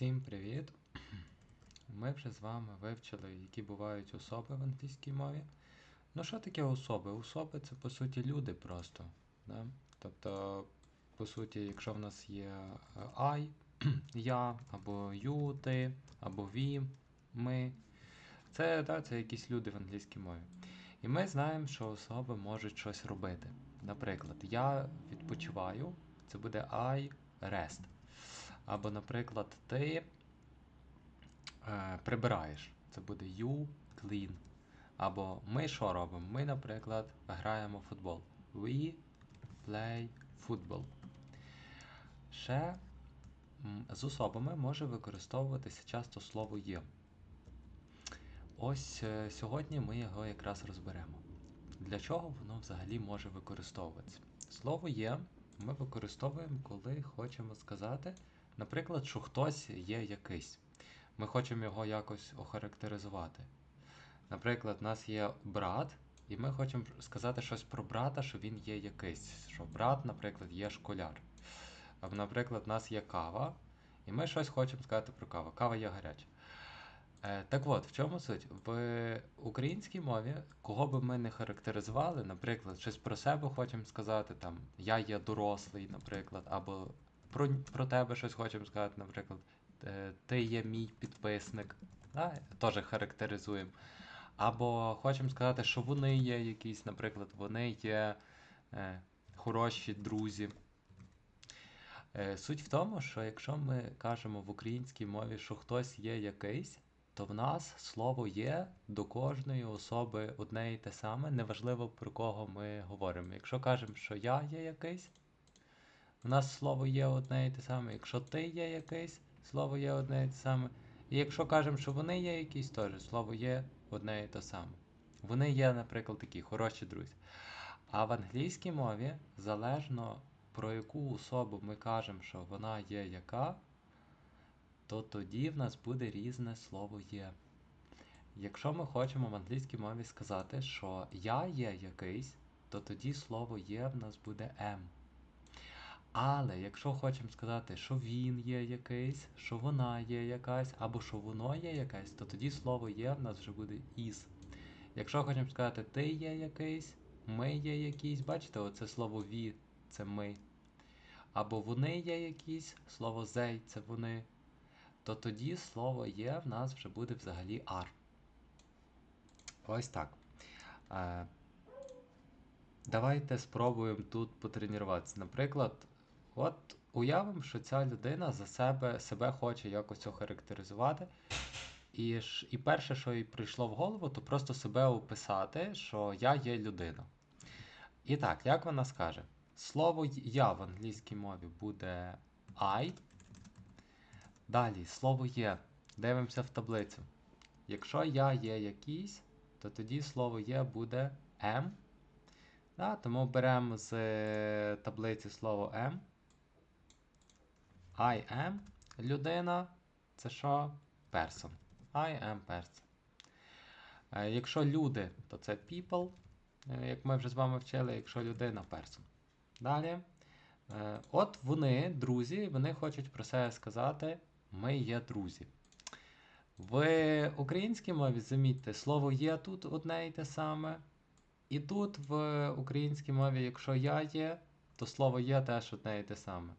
Всім привіт! Ми вже з вами вивчили, які бувають особи в англійській мові. Ну, що таке особи? Особи це по суті люди просто. Да? Тобто, по суті, якщо в нас є е, I, я, або you, ти, або we, ми, це, да, це якісь люди в англійській мові. І ми знаємо, що особи можуть щось робити. Наприклад, я відпочиваю, це буде I rest. Або, наприклад, ти е, прибираєш. Це буде you clean. Або ми що робимо? Ми, наприклад, граємо в футбол. We play football. Ще з особами може використовуватися часто слово є. Ось е, сьогодні ми його якраз розберемо. Для чого воно взагалі може використовуватися? Слово є ми використовуємо, коли хочемо сказати, наприклад, що хтось є якийсь. Ми хочемо його якось охарактеризувати. Наприклад, у нас є брат, і ми хочемо сказати щось про брата, що він є якийсь. Що брат, наприклад, є школяр. Або, наприклад, у нас є кава, і ми щось хочемо сказати про каву. Кава є гаряча. Е, так от, в чому суть? В українській мові, кого би ми не характеризували, наприклад, щось про себе хочемо сказати, там я є дорослий, наприклад, або про, про тебе щось хочемо сказати, наприклад, е, ти є мій підписник, да? теж характеризуємо. Або хочемо сказати, що вони є якісь, наприклад, вони є е, хороші друзі. Е, Суть в тому, що якщо ми кажемо в українській мові, що хтось є якийсь, то в нас слово є до кожної особи одне і те саме, неважливо про кого ми говоримо. Якщо кажемо, що я є якийсь, в нас слово є одне і те саме. Якщо ти є якийсь, слово є одне і те саме. І якщо кажемо, що вони є якісь, теж слово є одне і те саме. Вони є, наприклад, такі хороші друзі. А в англійській мові залежно про яку особу ми кажемо, що вона є яка, то тоді в нас буде різне слово є. Якщо ми хочемо в англійській мові сказати, що я є якийсь, то тоді слово є в нас буде am. Але якщо хочемо сказати, що він є якийсь, що вона є якась, або що воно є якесь, то тоді слово є в нас вже буде is. Якщо хочемо сказати ти є якийсь, ми є якісь, бачите, оце слово ві це ми. Або вони є якісь, слово they це вони то тоді слово є в нас вже буде взагалі are. Ось так. Е, Давайте спробуємо тут потренуватися. Наприклад, от уявимо, що ця людина за себе себе хоче якось охарактеризувати. І і перше, що їй прийшло в голову, то просто себе описати, що я є людина. І так, як вона скаже? Слово я в англійській мові буде I. Далі, слово є. Дивимося в таблицю. Якщо я є якийсь, то тоді слово є буде am. Да, тому беремо з таблиці слово am. I am. Людина. Це що? Person. I am person. Е, Якщо люди, то це people. е, Як ми вже з вами вчили, якщо людина person. Далі. Е, От вони, друзі, вони хочуть про себе сказати. Ми є друзі. В українській мові, замітьте, слово є тут одне і те саме. І тут в українській мові, якщо я є, то слово є теж одне і те саме.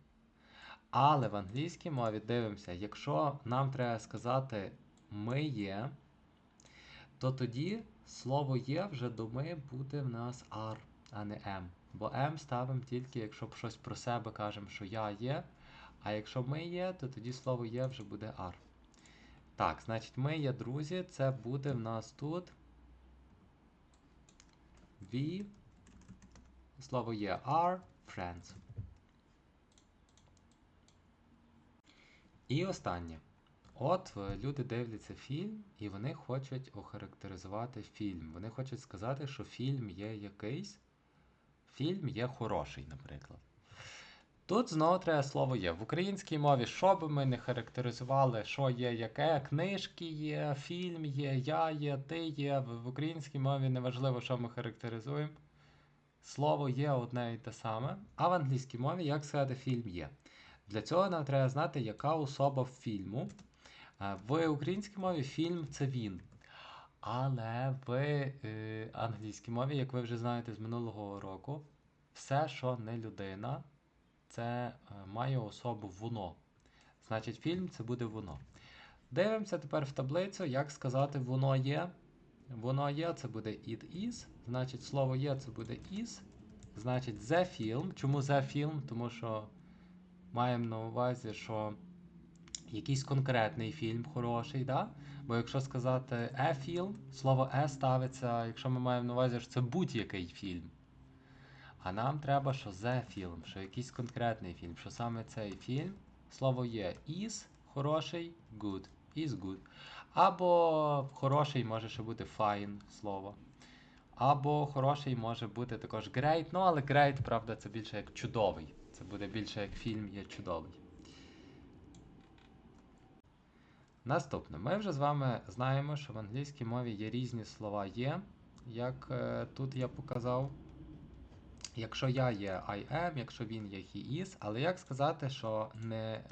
Але в англійській мові дивимося, якщо нам треба сказати ми є, то тоді слово є вже до ми буде в нас are, а не am. Бо am ставимо тільки, якщо щось про себе кажемо, що я є. А якщо ми є, то тоді слово є вже буде are. Так, значить, ми є друзі, це буде в нас тут. We. Слово є are friends. І останнє. От е, люди дивляться фільм, і вони хочуть охарактеризувати фільм. Вони хочуть сказати, що фільм є якийсь. Фільм є хороший, наприклад. Тут знову треба слово є. В українській мові, що би ми не характеризували, що є яке, книжки є, фільм є, я є, ти є. В в українській мові неважливо, що ми характеризуємо. Слово є одне і те саме. А в англійській мові, як сказати, фільм є. Для цього нам треба знати, яка особа в фільму. Е, В українській мові фільм це він. Але в е, англійській мові, як ви вже знаєте з минулого року, все, що не людина, це е, має особу воно. Значить, фільм це буде воно. Дивимося тепер в таблицю, як сказати воно є. Воно є, це буде it is. Значить, слово є, це буде is. Значить, the film. Чому the film? Тому що маємо на увазі, що якийсь конкретний фільм хороший, да? Бо якщо сказати film, слово e ставиться, якщо ми маємо на увазі, що це будь-який фільм. А нам треба, що the film, що якийсь конкретний фільм, що саме цей фільм, слово є is, хороший, good, is good. Або хороший може ще бути fine слово. Або хороший може бути також great, ну але great, правда, це більше як чудовий. Це буде більше як фільм є чудовий. Наступне. Ми вже з вами знаємо, що в англійській мові є різні слова є, як е, тут я показав. Якщо я є I am, якщо він є he is, але як сказати, що не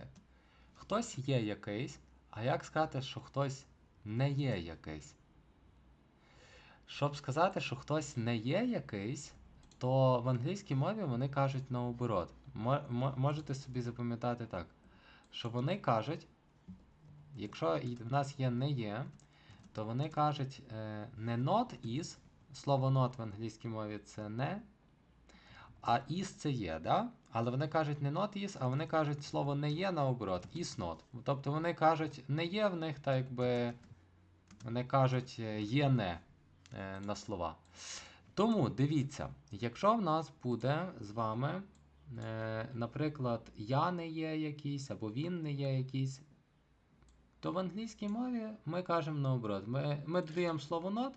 хтось є якийсь, а як сказати, що хтось не є якийсь? Щоб сказати, що хтось не є якийсь, то в англійській мові вони кажуть наоборот. Мо- мо- Можете собі запам'ятати так, що вони кажуть, якщо в нас є не є, то вони кажуть е, не not is, слово not в англійській мові це не, а is це є, да? Але вони кажуть не not is, а вони кажуть слово не є наоборот, is not. Тобто вони кажуть, не є в них, так якби вони кажуть е, є не е, на слова. Тому дивіться, якщо в нас буде з вами, наприклад, я не є якийсь, або він не є якийсь, то в англійській мові ми кажемо наоборот. Ми, ми додаємо слово not,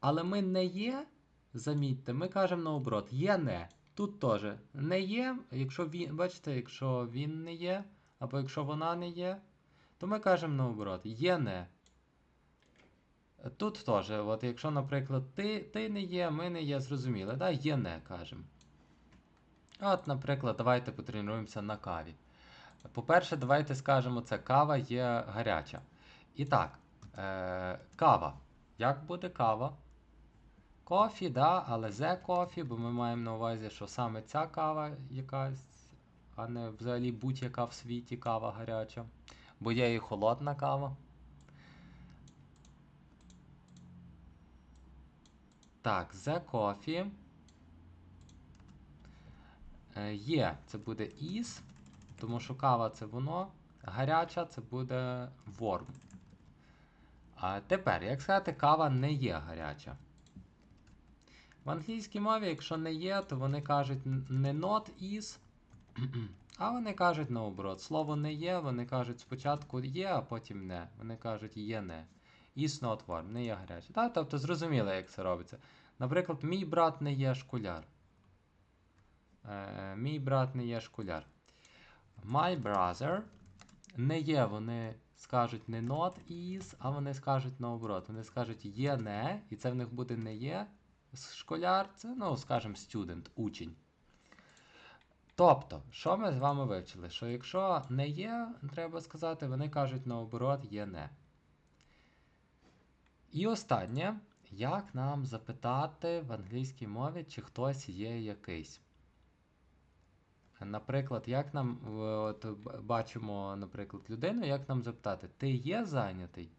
але ми не є, замітьте, ми кажемо наоборот, є не. Тут теж не є, якщо він, бачите, якщо він не є, або якщо вона не є, то ми кажемо наоборот, є не. Тут теж, от якщо, наприклад, ти, ти не є, ми не є, зрозуміли, да? є не кажемо. От, наприклад, давайте потренуємося на каві. По-перше, давайте скажемо, це кава є гаряча. І так, е, кава. Як буде кава? Кофі, да, але зе кофі, бо ми маємо на увазі, що саме ця кава якась, а не взагалі будь-яка в світі кава гаряча. Бо є і холодна кава. Так, the coffee. Е, Є, це буде is, тому що кава це воно. Гаряча це буде warm. А тепер, як сказати, кава не є гаряча. В англійській мові, якщо не є, то вони кажуть не not is, а вони кажуть наоборот. Слово не є, вони кажуть спочатку є, а потім не. Вони кажуть є не. Is not warm, не є гаряче. Так, тобто зрозуміло, як це робиться. Наприклад, мій брат не є школяр. Е, мій брат не є школяр. My brother не є, вони скажуть не not is, а вони скажуть наоборот. Вони скажуть є не, і це в них буде не є. Школяр це, ну, скажімо, student, учень. Тобто, що ми з вами вивчили? Що якщо не є, треба сказати, вони кажуть наоборот, є не. І останнє, як нам запитати в англійській мові, чи хтось є якийсь? Наприклад, як нам от, бачимо, наприклад, людину, як нам запитати, ти є зайнятий?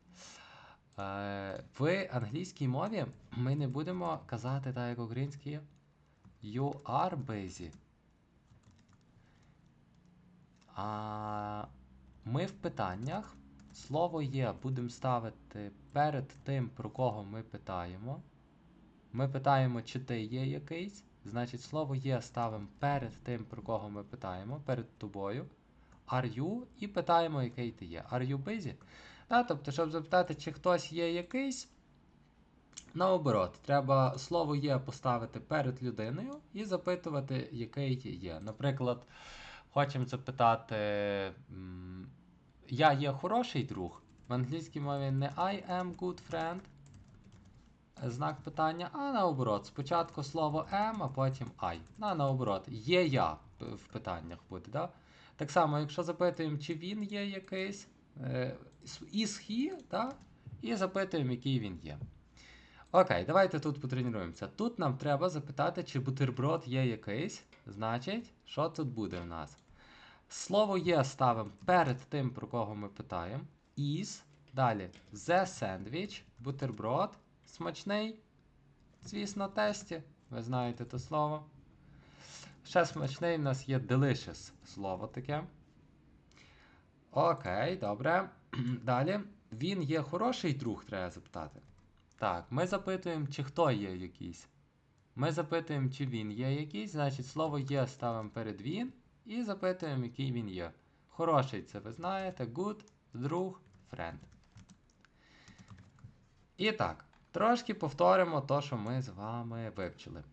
Е, в англійській мові ми не будемо казати так, як українські є. You are busy. А ми в питаннях слово є будемо ставити перед тим, про кого ми питаємо. Ми питаємо, чи ти є якийсь. Значить, слово є ставимо перед тим, про кого ми питаємо, перед тобою. Are you? І питаємо, який ти є. Are you busy? Да, тобто, щоб запитати, чи хтось є якийсь, наоборот, треба слово є поставити перед людиною і запитувати, який є. Наприклад, хочемо запитати, я є хороший друг. В англійській мові не I am good friend, знак питання, а наоборот. Спочатку слово am, а потім I. На наоборот, є я в питаннях буде, да? Так само, якщо запитуємо, чи він є якийсь, е, is he, так? і запитуємо, який він є. Окей, давайте тут потренуємося. Тут нам треба запитати, чи бутерброд є якийсь. Значить, що тут буде в нас? Слово є ставимо перед тим, про кого ми питаємо. Is. Далі the sandwich, бутерброд. Смачний. Звісно, тесті. Ви знаєте те слово. Ще смачний в нас є delicious слово таке. Окей, добре. Далі. Він є хороший друг, треба запитати. Так, ми запитуємо, чи хто є якийсь. Ми запитуємо, чи він є якийсь, значить слово є ставимо перед він і запитуємо, який він є. Хороший це ви знаєте, good, друг, friend. І так, трошки повторимо те, що ми з вами вивчили.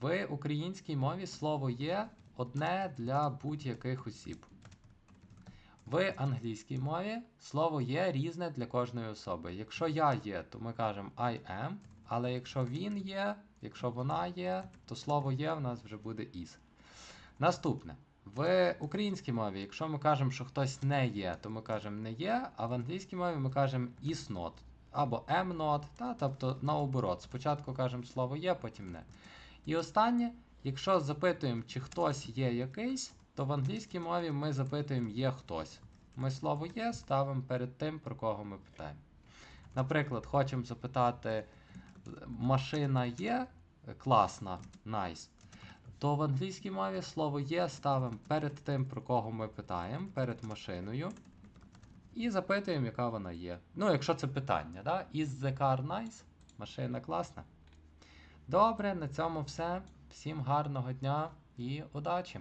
В українській мові слово є одне для будь-яких осіб. В англійській мові слово є різне для кожної особи. Якщо я є, то ми кажемо I am, але якщо він є, якщо вона є, то слово є в нас вже буде is. Наступне. В українській мові, якщо ми кажемо, що хтось не є, то ми кажемо не є, а в англійській мові ми кажемо is not або am not, та, тобто наоборот. Спочатку кажемо слово є, потім не. І останнє, якщо запитуємо, чи хтось є якийсь, то в англійській мові ми запитуємо є хтось. Ми слово є ставимо перед тим, про кого ми питаємо. Наприклад, хочемо запитати, машина є класна, nice. То в англійській мові слово є ставимо перед тим, про кого ми питаємо, перед машиною. І запитуємо, яка вона є. Ну, якщо це питання, да? Is the car nice? Машина класна. Добре, на цьому все. Всім гарного дня і удачі!